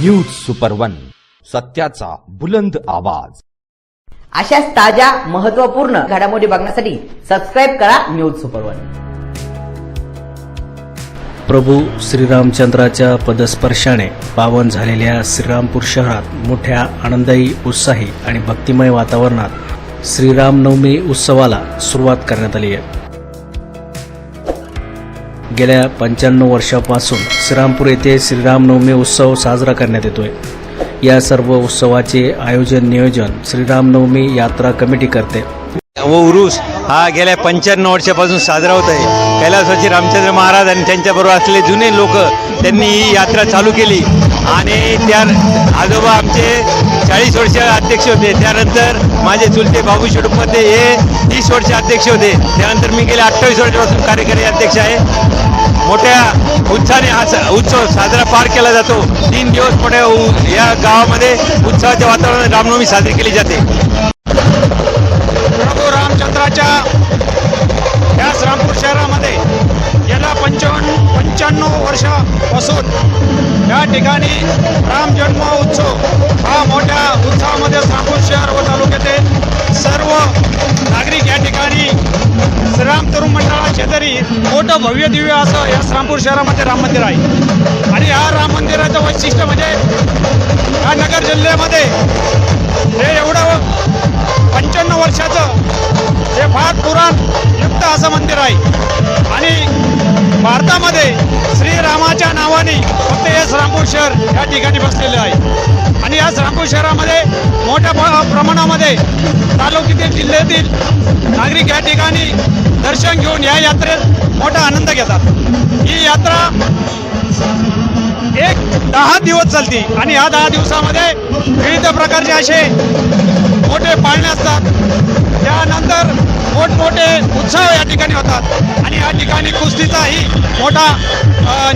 News super one सत्याचा बुलंद आवाज. अशाच ताज्या महत्त्वपूर्ण घडामोडी बघण्यासाठी सबस्क्राईब करा न्यूज सुपर वन प्रभू श्रीरामचंद्राच्या पदस्पर्शाने पावन झालेल्या श्रीरामपूर शहरात मोठ्या आनंदायी उत्साही आणि भक्तिमय वातावरणात श्रीरामनवमी उत्सवाला सुरुवात करण्यात आली आहे. गेल्या पंच्याण्णव वर्षापासून श्रीरामपूर येथे श्रीरामनवमी उत्सव साजरा करण्यात येतोय. या सर्व उत्सवाचे आयोजन नियोजन श्रीरामनवमी यात्रा कमिटी करते. व उरुस हा गेल्या पंच्याण्णव वर्षापासून साजरा होत आहे कैलासवासी रामचंद्र महाराज आणि त्यांच्याबरोबर असलेले जुने लोक त्यांनी ही यात्रा चालू केली. आणि त्या आजोबा आमचे चाळीस वर्ष अध्यक्ष होते. त्यानंतर माझे चुलते बाबू शेटुपते हे तीस वर्ष अध्यक्ष होते. त्यानंतर मी गेल्या अठ्ठावीस वर्षापासून कार्यकारी अध्यक्ष आहे. मोठ्या उत्साहाने हा उत्सव साजरा पार केला जातो. तीन दिवस मोठ्या या गावामध्ये उत्साहाच्या वातावरणात रामनवमी साजरी केली जाते. प्रभू रामचंद्राच्या मोठं भव्य दिव्य असं या श्रामपूर शहरामध्ये राम मंदिर आहे. आणि या राम मंदिराचं वैशिष्ट्य म्हणजे या नगर जिल्ह्यामध्ये हे एवढं पंच्याण्णव वर्षाचं हे फार पुराण युक्त असं मंदिर आहे. आणि भारतामध्ये श्रीरामाच्या नावाने फक्त हे श्रामपूर शहर या ठिकाणी बसलेलं आहे. आणि या श्रामपूर शहरामध्ये मोठ्या प्रमाणामध्ये तालुक्यातील जिल्ह्यातील नागरिक या ठिकाणी दर्शन घेऊन या यात्रेत मोठा आनंद घेतात. ही यात्रा एक दहा दिवस चालते आणि या दहा दिवसामध्ये विविध प्रकारचे असे मोठे पाळणे असतात. त्यानंतर मोठमोठे उत्सव या ठिकाणी होतात आणि या ठिकाणी कुस्तीचाही मोठा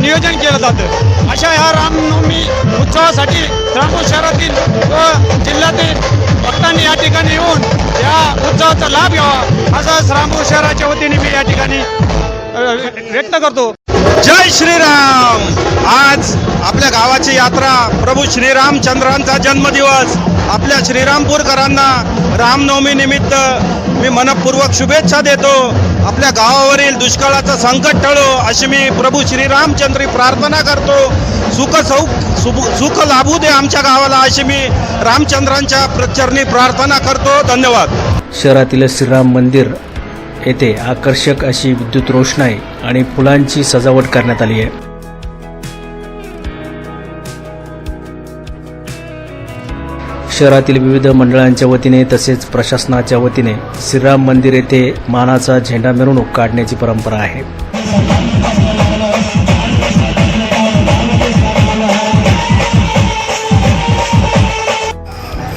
नियोजन केलं जातं. अशा ह्या रामनवमी उत्सवासाठी रामपूर शहरातील व जिल्ह्यातील भक्तांनी या ठिकाणी येऊन या उत्सवाचा लाभ घ्यावा. असंच रामपूर शहराच्या वतीने मी या ठिकाणी व्यक्त करतो. जय श्रीराम. आज आपल्या गावाची यात्रा प्रभू श्रीरामचंद्रांचा जन्मदिवस. आपल्या श्रीरामपूरकरांना रामनवमी निमित्त मी मनपूर्वक शुभेच्छा देतो. आपल्या गावावरील दुष्काळाचं संकट टळो अशी मी प्रभू श्रीरामचंद्री प्रार्थना करतो. सुख सौ सुख सुख लाभू दे आमच्या गावाला अशी मी रामचंद्रांच्या प्रचरणी प्रार्थना करतो. धन्यवाद. शहरातील श्रीराम मंदिर येथे आकर्षक अशी विद्युत रोषणाई आणि फुलांची सजावट करण्यात आली आहे. शहरातील विविध मंडळांच्या वतीने तसेच प्रशासनाच्या वतीने श्रीराम मंदिर येथे मानाचा झेंडा मिरवणूक काढण्याची परंपरा आहे.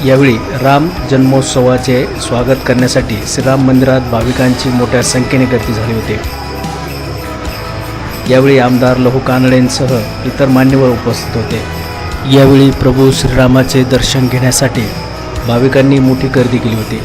यावेळी राम जन्मोत्सवाचे स्वागत करण्यासाठी श्रीराम मंदिरात भाविकांची मोठ्या संख्येने गर्दी झाली होती. यावेळी आमदार लहू कानडेंसह इतर मान्यवर उपस्थित होते. यावेळी प्रभू श्रीरामाचे दर्शन घेण्यासाठी भाविकांनी मोठी गर्दी केली होती.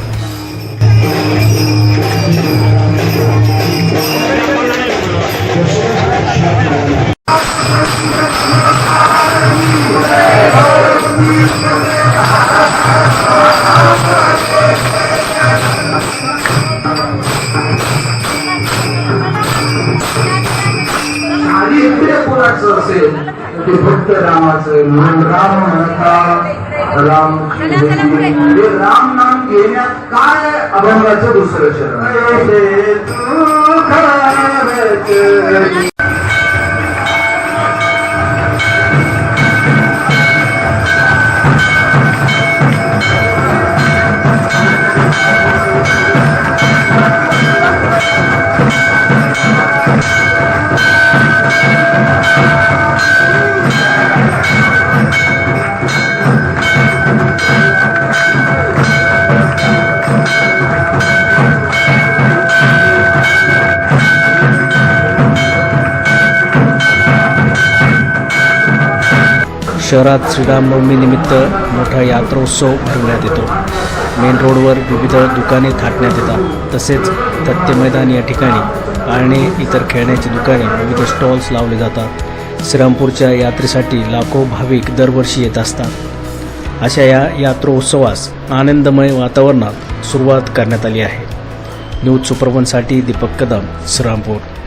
असेल? ते फक्त रामाचं म्हणून राम म्हणता राम हे राम नाम घेण्यात काय अभंगाचं दुसरं शरण? शहरात श्रीरामनवमीनिमित्त मोठा यात्रोत्सव भरवण्यात येतो. मेन रोडवर विविध दुकाने थाटण्यात येतात. तसेच दत्ते मैदान या ठिकाणी आणि इतर खेळण्याची दुकाने विविध स्टॉल्स लावले जातात. श्रीरामपूरच्या यात्रेसाठी लाखो भाविक दरवर्षी येत असतात. अशा या यात्रोत्सवास आनंदमय वातावरणात सुरुवात करण्यात आली आहे. न्यूज सुपरवनसाठी दीपक कदम श्रीरामपूर.